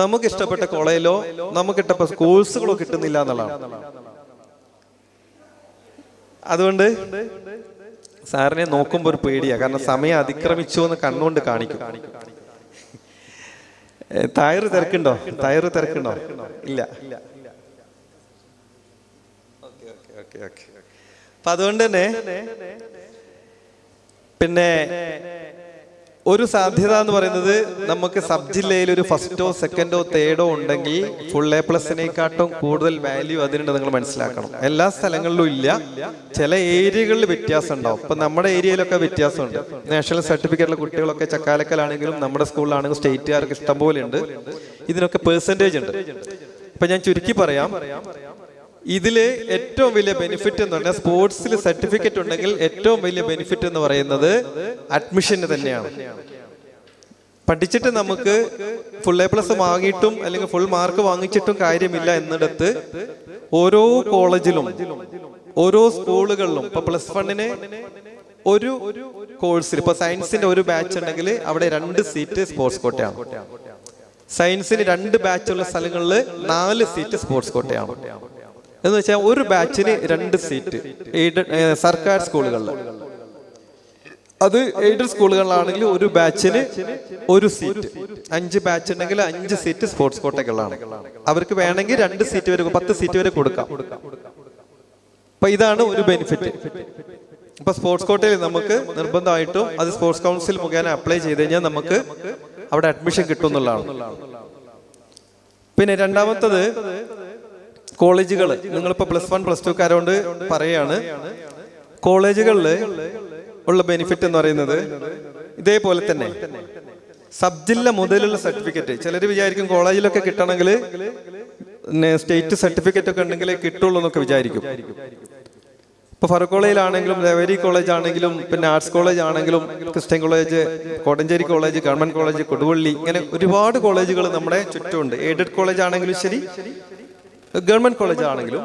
നമുക്ക് ഇഷ്ടപ്പെട്ട കോളേജിലോ നമുക്ക് ഇഷ്ടപ്പെട്ട സ്കൂൾസുകളോ കിട്ടുന്നില്ല എന്നുള്ളതാണ്. അതുകൊണ്ട് സാറിനെ നോക്കുമ്പോൾ ഒരു പേടിയാ. കാരണം സമയം അതിക്രമിച്ചു എന്ന് കണ്ണുകൊണ്ട് കാണിക്കും. തായറ് തിരക്കുണ്ടോ? തായറ് തിരക്കുണ്ടോ? ഇല്ല. അപ്പൊ അതുകൊണ്ട് തന്നെ പിന്നെ ഒരു സാധ്യത എന്ന് പറയുന്നത് നമുക്ക് സബ് ജില്ലയിൽ ഒരു ഫസ്റ്റോ സെക്കൻഡോ തേർഡോ ഉണ്ടെങ്കിൽ ഫുൾ എ പ്ലസിനെക്കാട്ടും കൂടുതൽ വാല്യൂ അതിനുണ്ട് നിങ്ങൾ മനസ്സിലാക്കണം. എല്ലാ സ്ഥലങ്ങളിലും ഇല്ല. ചില ഏരിയകളിൽ വ്യത്യാസം ഉണ്ടാവും. ഇപ്പൊ നമ്മുടെ ഏരിയയിലൊക്കെ വ്യത്യാസമുണ്ട്. നാഷണൽ സർട്ടിഫിക്കറ്റിലെ കുട്ടികളൊക്കെ ചക്കാലക്കലാണെങ്കിലും നമ്മുടെ സ്കൂളിലാണെങ്കിലും സ്റ്റേറ്റുകാർക്ക് ഇഷ്ടംപോലെ ഉണ്ട്. ഇതിനൊക്കെ പെർസെന്റേജ് ഉണ്ട്. ഇപ്പൊ ഞാൻ ചുരുക്കി പറയാം. ഇതിൽ ഏറ്റവും വലിയ ബെനിഫിറ്റ് എന്ന് പറഞ്ഞാൽ സ്പോർട്സിൽ സർട്ടിഫിക്കറ്റ് ഉണ്ടെങ്കിൽ ഏറ്റവും വലിയ ബെനിഫിറ്റ് എന്ന് പറയുന്നത് അഡ്മിഷന് തന്നെയാണ്. പഠിച്ചിട്ട് നമുക്ക് ഫുൾ എ പ്ലസ് വാങ്ങിയിട്ടും അല്ലെങ്കിൽ ഫുൾ മാർക്ക് വാങ്ങിച്ചിട്ടും കാര്യമില്ല എന്നിടത്ത് ഓരോ കോളേജിലും ഓരോ സ്കൂളുകളിലും ഇപ്പൊ പ്ലസ് വണ്ണിന് ഒരു കോഴ്സിൽ ഇപ്പൊ സയൻസിന്റെ ഒരു ബാച്ച് ഉണ്ടെങ്കിൽ അവിടെ രണ്ട് സീറ്റ് സ്പോർട്സ് കോട്ടയാണ്. സയൻസിന് രണ്ട് ബാച്ചുള്ള സ്ഥലങ്ങളിൽ നാല് സീറ്റ് സ്പോർട്സ് കോട്ടയാണ്. എന്ന് വെച്ചാൽ ഒരു ബാച്ചിന് രണ്ട് സീറ്റ് സർക്കാർ സ്കൂളുകളിൽ അത് എയ്ഡഡ് സ്കൂളുകളിലാണെങ്കിൽ ഒരു ബാച്ചിന് ഒരു സീറ്റ് അഞ്ച് ബാച്ച് ഉണ്ടെങ്കിൽ അഞ്ച് സീറ്റ് സ്പോർട്സ് കോട്ടകളാണ് അവർക്ക് വേണമെങ്കിൽ രണ്ട് സീറ്റ് വരെ പത്ത് സീറ്റ് വരെ കൊടുക്കാം. അപ്പൊ ഇതാണ് ഒരു ബെനിഫിറ്റ് ഇപ്പൊ സ്പോർട്സ് കോട്ടയിൽ നമുക്ക് നിർബന്ധമായിട്ടും അത് സ്പോർട്സ് കൗൺസിൽ മുഖേന അപ്ലൈ ചെയ്ത് കഴിഞ്ഞാൽ നമുക്ക് അവിടെ അഡ്മിഷൻ കിട്ടും എന്നുള്ളതാണ്. പിന്നെ രണ്ടാമത്തത് കോളേജുകൾ. നിങ്ങളിപ്പോ പ്ലസ് വൺ പ്ലസ് ടു കാരോണ്ട് പറയാണ്. കോളേജുകളിൽ ഉള്ള ബെനിഫിറ്റ് എന്ന് പറയുന്നത് ഇതേപോലെ തന്നെ. സബ് ജില്ല മുതലുള്ള സർട്ടിഫിക്കറ്റ് ചിലർ വിചാരിക്കും കോളേജിലൊക്കെ കിട്ടണമെങ്കിൽ സ്റ്റേറ്റ് സർട്ടിഫിക്കറ്റ് ഒക്കെ ഉണ്ടെങ്കിൽ കിട്ടുള്ളൂ എന്നൊക്കെ വിചാരിക്കും. ഇപ്പൊ ഫറൂഖ് കോളേജിലാണെങ്കിലും ദേവരി കോളേജ് ആണെങ്കിലും പിന്നെ ആർട്സ് കോളേജ് ആണെങ്കിലും Christian college Kodanchery college government college Koduvally ഇങ്ങനെ ഒരുപാട് കോളേജുകൾ നമ്മുടെ ചുറ്റുമുണ്ട്. എയ്ഡഡ് കോളേജ് ആണെങ്കിലും ശരി ഗവൺമെന്റ് കോളേജ് ആണെങ്കിലും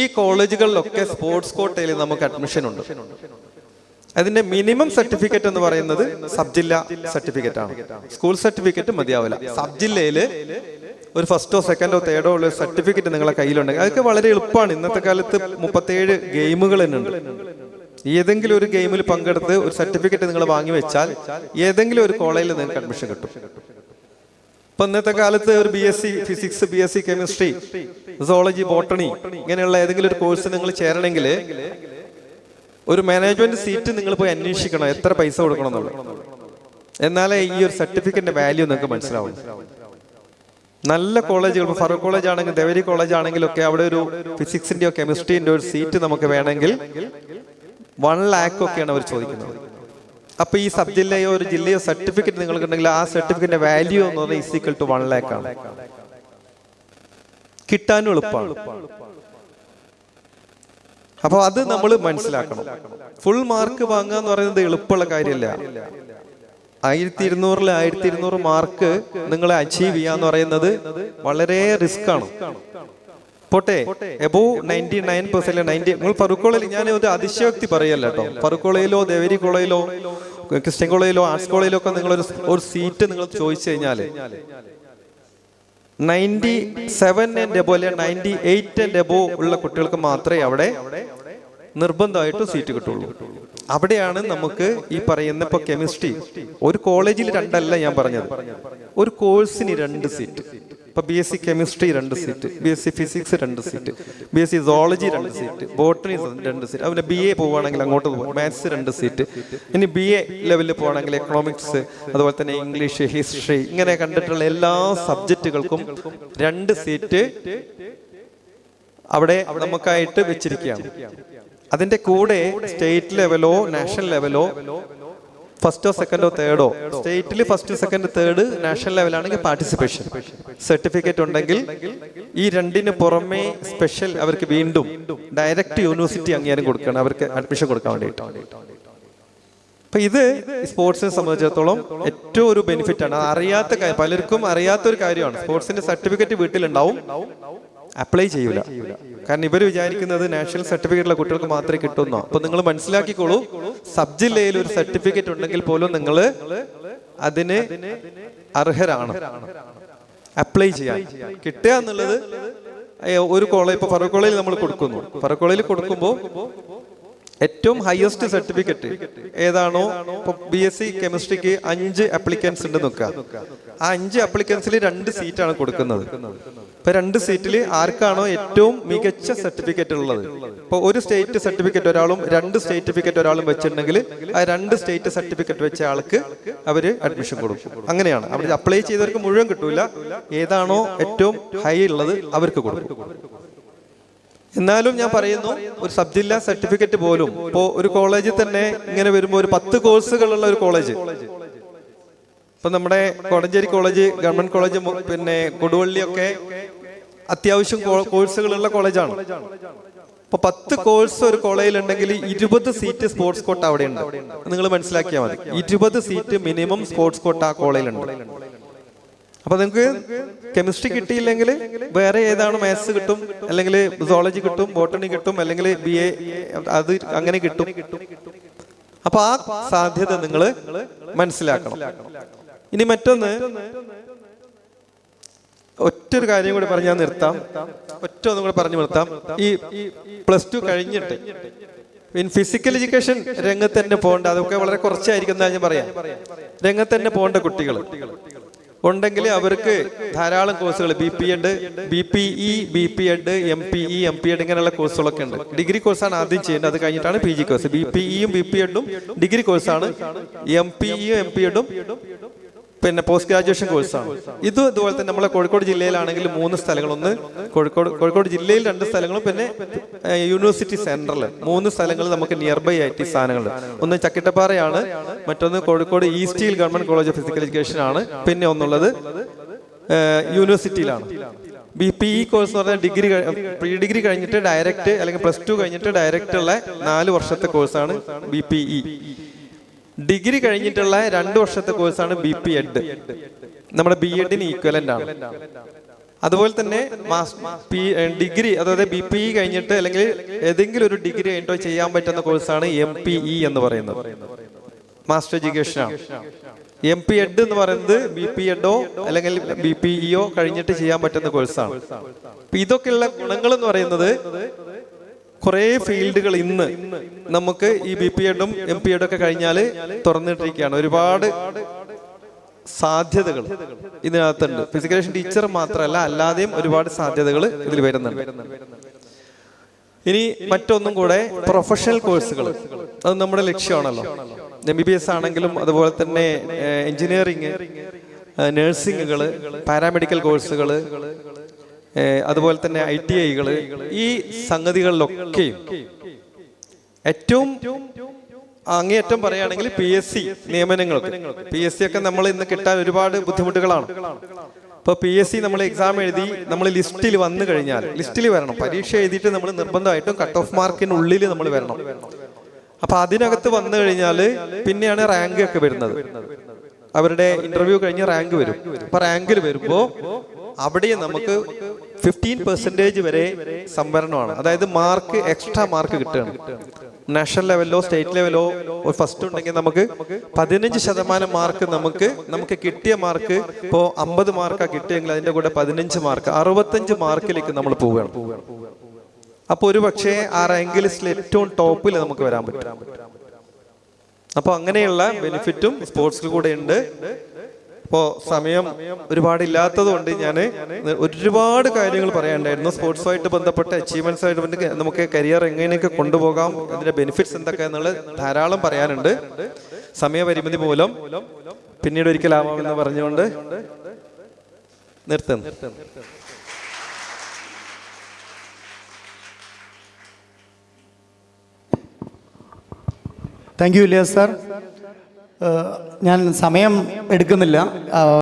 ഈ കോളേജുകളിലൊക്കെ സ്പോർട്സ് കോട്ടയിൽ നമുക്ക് അഡ്മിഷൻ ഉണ്ട്. അതിന്റെ മിനിമം സർട്ടിഫിക്കറ്റ് എന്ന് പറയുന്നത് സബ് ജില്ല സർട്ടിഫിക്കറ്റ് ആണ്. സ്കൂൾ സർട്ടിഫിക്കറ്റ് മതിയാവില്ല. സബ് ജില്ലയിൽ ഒരു ഫസ്റ്റോ സെക്കൻഡോ തേർഡോ ഉള്ള സർട്ടിഫിക്കറ്റ് നിങ്ങളെ കയ്യിലുണ്ടെങ്കിൽ അതൊക്കെ വളരെ എളുപ്പമാണ്. ഇന്നത്തെ കാലത്ത് മുപ്പത്തേഴ് ഗെയിമുകൾ തന്നെ ഉണ്ട് ഏതെങ്കിലും ഒരു ഗെയിമിൽ പങ്കെടുത്ത് ഒരു സർട്ടിഫിക്കറ്റ് നിങ്ങൾ വാങ്ങി വെച്ചാൽ ഏതെങ്കിലും ഒരു കോളേജിൽ നിങ്ങൾക്ക് അഡ്മിഷൻ കിട്ടും. ഇപ്പൊ ഇന്നത്തെ കാലത്ത് ഒരു B S C physics B S C chemistry zoology botany ഇങ്ങനെയുള്ള ഏതെങ്കിലും ഒരു കോഴ്സ് നിങ്ങൾ ചേരണമെങ്കിൽ ഒരു മാനേജ്മെന്റ് സീറ്റ് നിങ്ങൾ പോയി അന്വേഷിക്കണം എത്ര പൈസ കൊടുക്കണം എന്നുള്ളത് എന്നാലേ ഈ ഒരു സർട്ടിഫിക്കറ്റിന്റെ വാല്യൂ നിങ്ങൾക്ക് മനസ്സിലാവും നല്ല കോളേജുകൾ ഫറൂഖ് കോളേജ് ആണെങ്കിൽ ദേവരി കോളേജ് ആണെങ്കിലും ഒക്കെ അവിടെ ഒരു ഫിസിക്സിന്റെയോ കെമിസ്ട്രിന്റെയോ ഒരു സീറ്റ് നമുക്ക് വേണമെങ്കിൽ വൺ ലാക്ക് ഒക്കെയാണ് അവർ ചോദിക്കുന്നത്. അപ്പൊ ഈ സബ് ജില്ലയോ ഒരു ജില്ലയോ സർട്ടിഫിക്കറ്റ് നിങ്ങൾക്ക് ഉണ്ടെങ്കിൽ ആ സർട്ടിഫിക്കറ്റിന്റെ വാല്യൂ എന്ന് പറഞ്ഞാൽ ഇസിക്കൽ ടു വൺ ലാക്ക് ആണ്. കിട്ടാനും എളുപ്പമാണ്. അപ്പൊ അത് നമ്മൾ മനസ്സിലാക്കണം. ഫുൾ മാർക്ക് വാങ്ങുക എന്ന് പറയുന്നത് എളുപ്പമുള്ള കാര്യമല്ല. ആയിരത്തി ഇരുന്നൂറിൽ ആയിരത്തി ഇരുന്നൂറ് മാർക്ക് നിങ്ങൾ അച്ചീവ് ചെയ്യുക എന്ന് പറയുന്നത് വളരെ റിസ്ക് ആണ്. പോട്ടെ above ninety nine percent ninety നിങ്ങൾ പറുക്കോളയിൽ ഞാൻ ഒരു അതിശയോക്തി പറയല്ലോ കേട്ടോ? പറുക്കോളയിലോ ദേവരി കോളേജിലോ ക്രിസ്ത്യൻ കോളേജിലോ ആർട്സ് കോളേജിലോ ഒക്കെ നിങ്ങൾ ഒരു ഒരു സീറ്റ് നിങ്ങൾ ചോദിച്ചു കഴിഞ്ഞാൽ നയന്റി സെവൻ എബോ അല്ലെ നയന്റി എയ്റ്റ് എബോ ഉള്ള കുട്ടികൾക്ക് മാത്രമേ അവിടെ നിർബന്ധമായിട്ട് സീറ്റ് കിട്ടുള്ളൂ. അവിടെയാണ് നമുക്ക് ഈ പറയുന്ന ഇപ്പൊ കെമിസ്ട്രി ഒരു കോളേജിൽ രണ്ടല്ല ഞാൻ പറഞ്ഞത്. ഒരു കോഴ്സിന് രണ്ട് സീറ്റ് ഇപ്പൊ ബി എസ് സി കെമിസ്ട്രി രണ്ട് seat B S C physics രണ്ട് seat B S C zoology രണ്ട് സീറ്റ് ബോട്ടണി രണ്ട് സീറ്റ് അതുപോലെ ബി എ പോവുകയാണെങ്കിൽ അങ്ങോട്ട് പോകും മാത്സ് രണ്ട് സീറ്റ് ഇനി ബി എ ലെവലിൽ പോവുകയാണെങ്കിൽ എക്കണോമിക്സ് അതുപോലെ തന്നെ ഇംഗ്ലീഷ് ഹിസ്റ്ററി ഇങ്ങനെ കണ്ടിട്ടുള്ള എല്ലാ സബ്ജക്റ്റുകൾക്കും രണ്ട് സീറ്റ് അവിടെ നമുക്കായിട്ട് വെച്ചിരിക്കുകയാണ്. അതിന്റെ കൂടെ സ്റ്റേറ്റ് ലെവലോ നാഷണൽ ലെവലോ ഫസ്റ്റോ സെക്കൻഡോ തേർഡോ സ്റ്റേറ്റിൽ ഫസ്റ്റ് സെക്കൻഡ് തേർഡ് നാഷണൽ ലെവലാണെങ്കിൽ പാർട്ടിസിപ്പേഷൻ സർട്ടിഫിക്കറ്റ് ഉണ്ടെങ്കിൽ ഈ രണ്ടിന് പുറമേ സ്പെഷ്യൽ അവർക്ക് വീണ്ടും ഡയറക്റ്റ് യൂണിവേഴ്സിറ്റി അംഗീകാരം കൊടുക്കണം. അവർക്ക് അഡ്മിഷൻ കൊടുക്കാൻ വേണ്ടിയിട്ട്. അപ്പൊ ഇത് സ്പോർട്സിനെ സംബന്ധിച്ചിടത്തോളം ഏറ്റവും ഒരു ബെനിഫിറ്റ് ആണ്. അറിയാത്ത പലർക്കും അറിയാത്ത ഒരു കാര്യമാണ്. സ്പോർട്സിന്റെ സർട്ടിഫിക്കറ്റ് വീട്ടിലുണ്ടാവും. അപ്ലൈ ചെയ്യൂല. കാരണം ഇവർ വിചാരിക്കുന്നത് നാഷണൽ സർട്ടിഫിക്കറ്റുള്ള കുട്ടികൾക്ക് മാത്രമേ കിട്ടുന്നോ? അപ്പൊ നിങ്ങൾ മനസ്സിലാക്കിക്കോളൂ സബ് ജില്ലയിൽ ഒരു സർട്ടിഫിക്കറ്റ് ഉണ്ടെങ്കിൽ പോലും നിങ്ങൾ അതിന് അർഹരാണ്. അപ്ലൈ ചെയ്യാൻ. കിട്ടുക എന്നുള്ളത് ഒരു കോളേജ് ഇപ്പൊ ഫറൂഖ് കോളേജിൽ നമ്മൾ കൊടുക്കുന്നു. ഫറൂഖ് കൊടുക്കുമ്പോൾ ഏറ്റവും ഹയസ്റ്റ് സർട്ടിഫിക്കറ്റ് ഏതാണോ ഇപ്പൊ ബി എസ് സി കെമിസ്ട്രിക്ക് അഞ്ച് അപ്ലിക്കൻസ് ഉണ്ട് നോക്കുക. ആ അഞ്ച് അപ്ലിക്കൻസിൽ രണ്ട് സീറ്റാണ് കൊടുക്കുന്നത്. ഇപ്പൊ രണ്ട് സീറ്റിൽ ആർക്കാണോ ഏറ്റവും മികച്ച സർട്ടിഫിക്കറ്റ് ഉള്ളത്? ഇപ്പൊ ഒരു സ്റ്റേറ്റ് സർട്ടിഫിക്കറ്റ് ഒരാളും രണ്ട് സർട്ടിഫിക്കറ്റ് ഒരാളും വെച്ചിട്ടുണ്ടെങ്കിൽ ആ രണ്ട് സ്റ്റേറ്റ് സർട്ടിഫിക്കറ്റ് വെച്ച ആൾക്ക് അവർ അഡ്മിഷൻ കൊടുക്കും. അങ്ങനെയാണ്. അവിടെ അപ്ലൈ ചെയ്തവർക്ക് മുഴുവൻ കിട്ടൂല. ഏതാണോ ഏറ്റവും ഹൈ ഉള്ളത് അവർക്ക് കൊടുക്കും. എന്നാലും ഞാൻ പറയുന്നു ഒരു സബ് ജില്ലാ സർട്ടിഫിക്കറ്റ് പോലും. ഇപ്പോ ഒരു കോളേജിൽ തന്നെ ഇങ്ങനെ വരുമ്പോൾ ഒരു പത്ത് കോഴ്സുകളുള്ള ഒരു കോളേജ്. ഇപ്പൊ നമ്മുടെ കോടഞ്ചേരി കോളേജ് ഗവൺമെന്റ് കോളേജ് പിന്നെ കൊടുവള്ളിയൊക്കെ അത്യാവശ്യം കോഴ്സുകളുള്ള കോളേജാണ്. ഇപ്പൊ പത്ത് കോഴ്സ് ഒരു കോളേജിൽ ഉണ്ടെങ്കിൽ ഇരുപത് സീറ്റ് സ്പോർട്സ് കോട്ട അവിടെ ഉണ്ട് നിങ്ങൾ മനസ്സിലാക്കിയാൽ മതി. ഇരുപത് സീറ്റ് മിനിമം സ്പോർട്സ് കോട്ട ആ കോളേജിലുണ്ട്. അപ്പൊ നിങ്ങൾക്ക് കെമിസ്ട്രി കിട്ടിയില്ലെങ്കിൽ വേറെ ഏതാണ് മാത്സ് കിട്ടും? അല്ലെങ്കിൽ സോളജി കിട്ടും ബോട്ടണി കിട്ടും അല്ലെങ്കിൽ ബി എ അത് അങ്ങനെ കിട്ടും. അപ്പൊ ആ സാധ്യത നിങ്ങൾ മനസ്സിലാക്കണം. ഇനി മറ്റൊന്ന് ഒറ്റൊരു കാര്യം കൂടി പറഞ്ഞാൽ നിർത്താം. ഒറ്റ ഒന്നും കൂടെ പറഞ്ഞു നിർത്താം. ഈ പ്ലസ് ടു കഴിഞ്ഞിട്ട് ഫിസിക്കൽ എഡ്യൂക്കേഷൻ രംഗത്ത് തന്നെ പോകേണ്ട അതൊക്കെ വളരെ കുറച്ചായിരിക്കും എന്നാ ഞാൻ പറയാം. രംഗത്ത് തന്നെ പോകേണ്ട കുട്ടികൾ ഉണ്ടെങ്കിൽ അവർക്ക് ധാരാളം കോഴ്സുകൾ. B P Ed B P E B P Ed M P E M P Ed ഇങ്ങനെയുള്ള കോഴ്സുകളൊക്കെ ഉണ്ട്. ഡിഗ്രി കോഴ്സാണ് ആദ്യം ചെയ്യേണ്ടത്. അത് കഴിഞ്ഞിട്ടാണ് P G course B P ഇയും B P എഡും ഡിഗ്രി കോഴ്സാണ് എം പി ഇയും എം പി എഡും പിന്നെ പോസ്റ്റ് ഗ്രാജുവേഷൻ കോഴ്സാണ് ഇത് ഇതുപോലെ തന്നെ നമ്മളെ കോഴിക്കോട് ജില്ലയിലാണെങ്കിൽ മൂന്ന് സ്ഥലങ്ങൾ ഒന്ന് കോഴിക്കോട് കോഴിക്കോട് ജില്ലയിൽ രണ്ട് സ്ഥലങ്ങളും പിന്നെ യൂണിവേഴ്സിറ്റി സെന്ററിൽ മൂന്ന് സ്ഥലങ്ങൾ നമുക്ക് നിയർ ബൈ ആയിട്ട് ഈ സ്ഥാനങ്ങളുണ്ട്. ഒന്ന് ചക്കിട്ടപ്പാറയാണ് മറ്റൊന്ന് കോഴിക്കോട് ഈസ്റ്റിൽ government college of physical education ആണ്. പിന്നെ ഒന്നുള്ളത് യൂണിവേഴ്സിറ്റിയിലാണ് ബി പി ഇ കോഴ്സ് എന്ന് പറഞ്ഞാൽ ഡിഗ്രി പ്രീ ഡിഗ്രി കഴിഞ്ഞിട്ട് ഡയറക്റ്റ് അല്ലെങ്കിൽ പ്ലസ് ടു കഴിഞ്ഞിട്ട് ഡയറക്റ്റ് ഉള്ള നാല് വർഷത്തെ കോഴ്സാണ് ബി പി ഇ ഡിഗ്രി കഴിഞ്ഞിട്ടുള്ള രണ്ട് വർഷത്തെ കോഴ്സാണ് ബി പി എഡ് നമ്മുടെ ബി എഡിന് ഈക്വലന്റ് ആണ്. അതുപോലെ തന്നെ ഡിഗ്രി അതായത് ബി പി ഇ കഴിഞ്ഞിട്ട് അല്ലെങ്കിൽ ഏതെങ്കിലും ഒരു ഡിഗ്രി കഴിഞ്ഞിട്ടോ ചെയ്യാൻ പറ്റുന്ന കോഴ്സാണ് എം പി ഇ എന്ന് പറയുന്നത്. മാസ്റ്റർ എഡ്യൂക്കേഷൻ ആണ്. എം പി എഡ് എന്ന് പറയുന്നത് ബി പി എഡോ അല്ലെങ്കിൽ ബി പി ഇഒ കഴിഞ്ഞിട്ട് ചെയ്യാൻ പറ്റുന്ന കോഴ്സാണ് ഇതൊക്കെയുള്ള ഗുണങ്ങൾ എന്ന് പറയുന്നത് കുറേ ഫീൽഡുകൾ ഇന്ന് നമുക്ക് ഈ ബി പി എഡും എം പി എഡും ഒക്കെ കഴിഞ്ഞാൽ തുറന്നിട്ടിരിക്കുകയാണ്. ഒരുപാട് സാധ്യതകൾ ഇതിനകത്തുണ്ട്. ഫിസിക്കലേഷൻ ടീച്ചർ മാത്രമല്ല അല്ലാതെയും ഒരുപാട് സാധ്യതകൾ ഇതിൽ വരുന്നുണ്ട്. ഇനി മറ്റൊന്നും കൂടെ പ്രൊഫഷണൽ കോഴ്സുകൾ അത് നമ്മുടെ ലക്ഷ്യമാണല്ലോ. എം ബി ബി എസ് ആണെങ്കിലും അതുപോലെ തന്നെ എഞ്ചിനീയറിങ് നഴ്സിങ്ങുകൾ പാരാമെഡിക്കൽ കോഴ്സുകൾ അതുപോലെ തന്നെ ഐ ടി ഐകൾ ഈ സംഗതികളിലൊക്കെയും ഏറ്റവും അങ്ങേയറ്റം പറയുകയാണെങ്കിൽ പി എസ് സി നിയമനങ്ങൾക്ക്. പി എസ് സി ഒക്കെ നമ്മൾ ഇന്ന് കിട്ടാൻ ഒരുപാട് ബുദ്ധിമുട്ടുകളാണ്. ഇപ്പൊ പി എസ് സി നമ്മൾ എക്സാം എഴുതി നമ്മൾ ലിസ്റ്റിൽ വന്നു കഴിഞ്ഞാൽ ലിസ്റ്റിൽ വരണം. പരീക്ഷ എഴുതിയിട്ട് നമ്മൾ നിർബന്ധമായിട്ടും കട്ട് ഓഫ് മാർക്കിനുള്ളിൽ നമ്മൾ വരണം. അപ്പൊ അതിനകത്ത് വന്നു കഴിഞ്ഞാൽ പിന്നെയാണ് റാങ്ക് ഒക്കെ വരുന്നത്. അവരുടെ ഇന്റർവ്യൂ കഴിഞ്ഞ് റാങ്ക് വരും. അപ്പൊ റാങ്കിൽ വരുമ്പോ അവിടെ നമുക്ക് ഫിഫ്റ്റീൻ പെർസെന്റേജ് വരെ സംവരണമാണ്. അതായത് മാർക്ക് എക്സ്ട്രാ മാർക്ക് കിട്ടുകയാണ്. നാഷണൽ ലെവലിലോ സ്റ്റേറ്റ് ലെവലോ ഫസ്റ്റ് ഉണ്ടെങ്കിൽ നമുക്ക് പതിനഞ്ച് ശതമാനം മാർക്ക് നമുക്ക് നമുക്ക് കിട്ടിയ മാർക്ക് ഇപ്പോ അമ്പത് മാർക്കാ കിട്ടിയെങ്കിൽ അതിന്റെ കൂടെ പതിനഞ്ച് മാർക്ക് അറുപത്തഞ്ച് മാർക്കിലേക്ക് നമ്മൾ പോവുകയാണ്. അപ്പൊ ഒരു പക്ഷേ ആ റാങ്ക് ലിസ്റ്റിൽ ഏറ്റവും ടോപ്പിൽ നമുക്ക് വരാൻ പറ്റും. അപ്പൊ അങ്ങനെയുള്ള ബെനിഫിറ്റും സ്പോർട്സിൽ കൂടെ ഉണ്ട്. അപ്പോൾ സമയം ഒരുപാട് ഇല്ലാത്തതുകൊണ്ട് ഞാൻ ഒരുപാട് കാര്യങ്ങൾ പറയാനുണ്ടായിരുന്നു. സ്പോർട്സുമായിട്ട് ബന്ധപ്പെട്ട അച്ചീവ്മെന്റ്സ് ആയിട്ട് ബന്ധപ്പെട്ട് നമുക്ക് കരിയർ എങ്ങനെയൊക്കെ കൊണ്ടുപോകാം അതിന്റെ ബെനിഫിറ്റ്സ് എന്തൊക്കെ എന്നുള്ളത് ധാരാളം പറയാനുണ്ട്. സമയപരിമിതി മൂലം. പിന്നീട് ഒരിക്കലാവാമെന്ന് പറഞ്ഞുകൊണ്ട് നിർത്തുന്നു. താങ്ക് യു ഇലിയാസ് സാർ ഞാൻ സമയം എടുക്കുന്നില്ല.